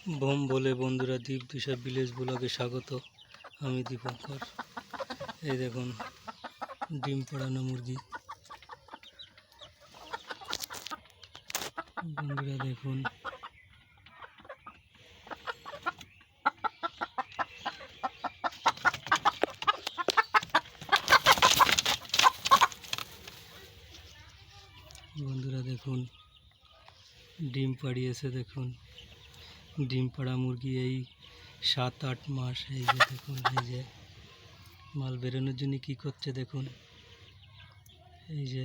Bomb বলে বন্ধুরা দ্বীপ দিশা ভিলেজ ব্লগে স্বাগত। আমি দীপঙ্কর। এই দেখুন, ডিম পড়ানো মুরগি। বন্ধুরা দেখুন। বন্ধুরা দেখুন, ডিম পাড়িয়েছে দেখুন। ডিম পাড়া মুরগি, এই সাত আট মাস এই যে দেখুন, এই যে মাল বেরোনোর জন্য কী করছে দেখুন। এই যে,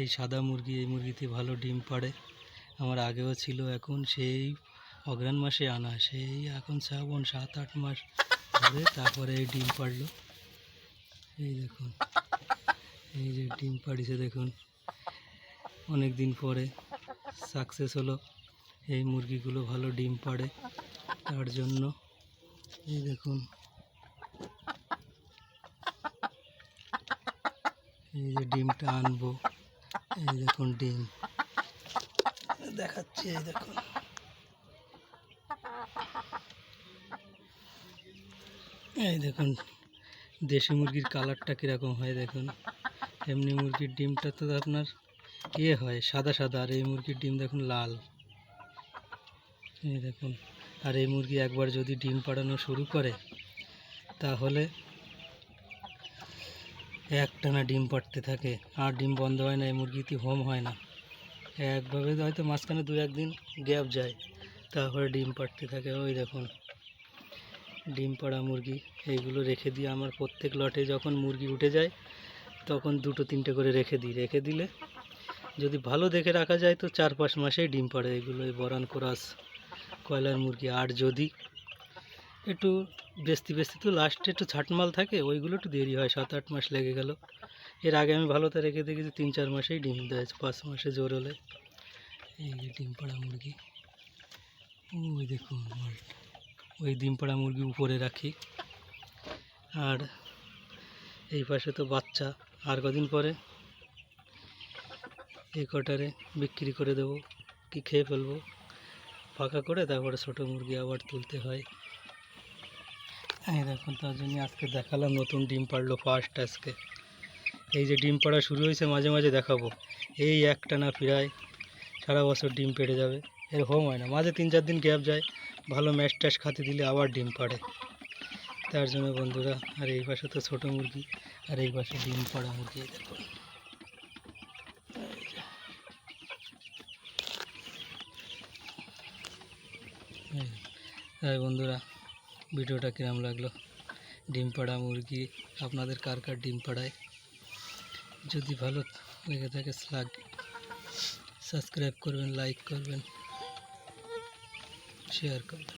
এই সাদা মুরগি, এই মুরগিতে ভালো ডিম পাড়ে। আমার আগেও ছিল, এখন সেই অগ্রাণ মাসে আনা, সেই এখন শ্রাবণ সাত আট মাস ধরে তারপরে এই ডিম পাড়লো। এই দেখুন, এই যে ডিম পাড়িছে দেখুন। অনেক দিন পরে সাকসেস হলো। এই মুরগিগুলো ভালো ডিম পাড়ে তার জন্য। এই দেখুন। এই যে ডিমটা আনব। এই দেখুন ডিম। দেখাচ্ছি, এই দেখুন। এই দেখুন, দেশি মুরগির কালারটা কীরকম হয় দেখুন। এমনি মুরগির ডিমটা তো আপনার ইয়ে হয়, সাদা সাদা, আর এই মুরগির ডিম দেখুন লাল। এই দেখুন, আর এই মুরগি একবার যদি ডিম পাড়ানো শুরু করে, তাহলে একটানা ডিম পাড়তে থাকে। আর ডিম বন্ধ হয় না, এই মুরগিতে হোম হয় না। একভাবে হয়তো মাঝখানে দু একদিন গ্যাপ যায়, তারপরে ডিম পাড়তে থাকে। ওই দেখুন, ডিম পাড়া মুরগি, এইগুলো রেখে দিয়ে আমার প্রত্যেক লটে যখন মুরগি উঠে যায়, তখন দুটো তিনটে করে রেখে দিই। রেখে দিলে যদি ভালো দেখে রাখা যায়, তো চার পাঁচ মাসেই ডিম পাড়ে। এগুলো বরান কোরাস কয়লার মুরগি, আর যদি একটু বেস্তি বেস্তি তো লাস্টে একটু ছাটমাল থাকে, ওইগুলো একটু দেরি হয় সাত আট মাস লেগে গেল। এর আগে আমি ভালোতে রেখে দেখেছি তিন চার মাসেই ডিম দেয়, পাঁচ মাসে জোর হলে। এই যে ডিম পাড়া মুরগি, ওই দেখুন ওই ডিম পাড়া মুরগি উপরে রাখি। আর এই পাশে তো বাচ্চা, আর কদিন পরে এই কটারে বিক্রি করে দেবো, কি খেয়ে ফেলব। ফাঁকা করে তারপরে ছোটো মুরগি আবার তুলতে হয়। এই দেখুন, তার জন্য আজকে দেখালাম নতুন ডিম পাড়লো ফার্স্ট আজকে। এই যে ডিম পাড়া শুরু হয়েছে, মাঝে মাঝে দেখাবো। এই একটা না প্রায় সারা বছর ডিম পেড়ে যাবে। এর হোম হয় না। মাঝে তিন চার দিন গ্যাপ যায়, ভালো ম্যাশ ট্যাশ খাতে দিলে আবার ডিম পাড়ে। তার জন্য বন্ধুরা, আর এই পাশে তো ছোটো মুরগি, আর এই পাশে ডিম পাড়া মুরগি দেখুন এই যে। এই তাই বন্ধুরা, ভিডিওটা কিরম লাগল? ডিম পাড়া মুরগি, আপনাদের কার কার ডিম পাড়ায়? যদি ভালো লেগে থাকে লাগ সাবস্ক্রাইব করবেন লাইক করবেন শেয়ার করবেন।